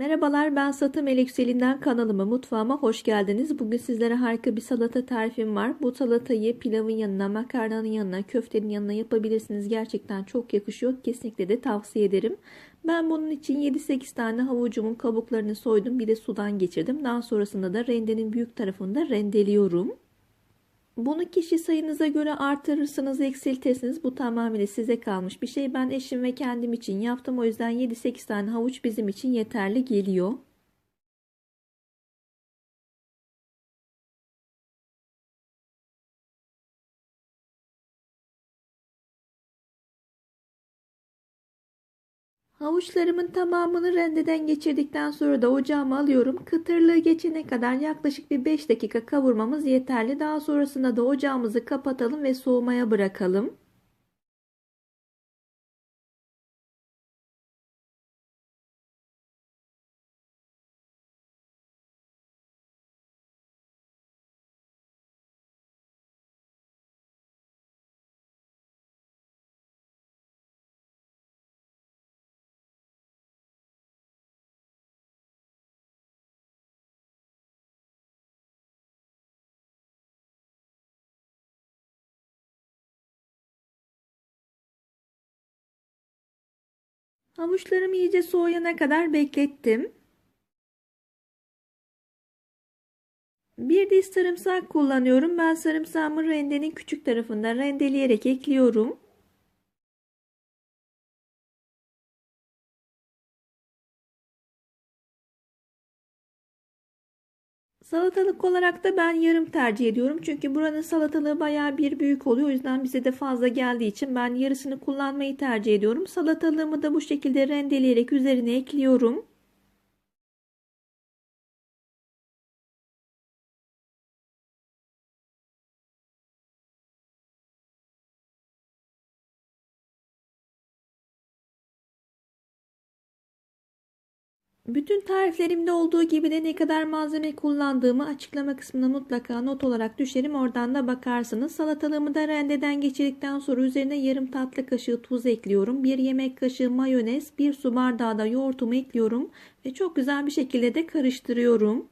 Merhabalar ben Satı Melek Selin'den kanalıma mutfağıma hoş geldiniz. Bugün sizlere harika bir salata tarifim var. Bu salatayı pilavın yanına, makarnanın yanına, köftenin yanına yapabilirsiniz. Gerçekten çok yakışıyor. Kesinlikle de tavsiye ederim. Ben bunun için 7-8 tane havucumun kabuklarını soydum. Bir de sudan geçirdim. Daha sonrasında da rendenin büyük tarafında rendeliyorum. Bunu kişi sayınıza göre artırırsınız, eksiltirsiniz. Bu tamamıyla size kalmış bir şey. Ben eşim ve kendim için yaptım. O yüzden 7-8 tane havuç bizim için yeterli geliyor. Havuçlarımın tamamını rendeden geçirdikten sonra da ocağıma alıyorum. Kıtırlığı geçene kadar yaklaşık bir 5 dakika kavurmamız yeterli. Daha sonrasında da ocağımızı kapatalım ve soğumaya bırakalım. Havuçlarımı iyice soğuyana kadar beklettim. Bir diş sarımsak kullanıyorum. Ben sarımsağımı rendenin küçük tarafından rendeleyerek ekliyorum. Salatalık olarak da ben yarım tercih ediyorum. Çünkü buranın salatalığı baya bir büyük oluyor. O yüzden bize de fazla geldiği için ben yarısını kullanmayı tercih ediyorum. Salatalığımı da bu şekilde rendeleyerek üzerine ekliyorum. Bütün tariflerimde olduğu gibi de ne kadar malzeme kullandığımı açıklama kısmına mutlaka not olarak düşerim. Oradan da bakarsınız. Salatalığımı da rendeden geçirdikten sonra üzerine yarım tatlı kaşığı tuz ekliyorum. Bir yemek kaşığı mayonez, bir su bardağı da yoğurtumu ekliyorum. Ve çok güzel bir şekilde de karıştırıyorum.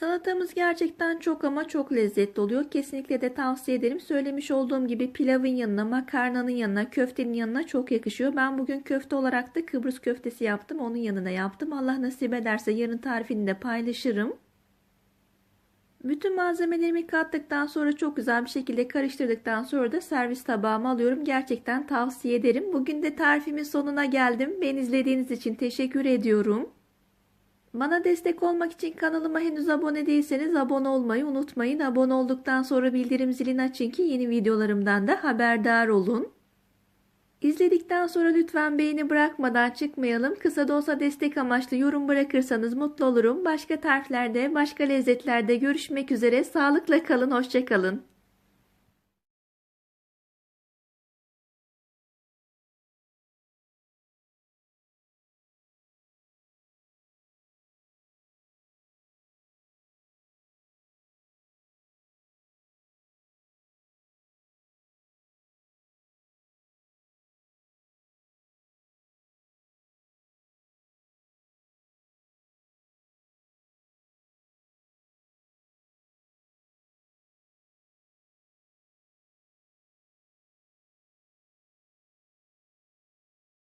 Salatamız gerçekten çok ama çok lezzetli oluyor. Kesinlikle de tavsiye ederim. Söylemiş olduğum gibi pilavın yanına, makarnanın yanına, köftenin yanına çok yakışıyor. Ben bugün köfte olarak da Kıbrıs köftesi yaptım. Onun yanına yaptım. Allah nasip ederse yarın tarifini de paylaşırım. Bütün malzemelerimi kattıktan sonra çok güzel bir şekilde karıştırdıktan sonra da servis tabağıma alıyorum. Gerçekten tavsiye ederim. Bugün de tarifimin sonuna geldim. Beni izlediğiniz için teşekkür ediyorum. Bana destek olmak için kanalıma henüz abone değilseniz abone olmayı unutmayın. Abone olduktan sonra bildirim zilini açın ki yeni videolarımdan da haberdar olun. İzledikten sonra lütfen beğeni bırakmadan çıkmayalım. Kısa da olsa destek amaçlı yorum bırakırsanız mutlu olurum. Başka tariflerde, başka lezzetlerde görüşmek üzere. Sağlıkla kalın, hoşçakalın.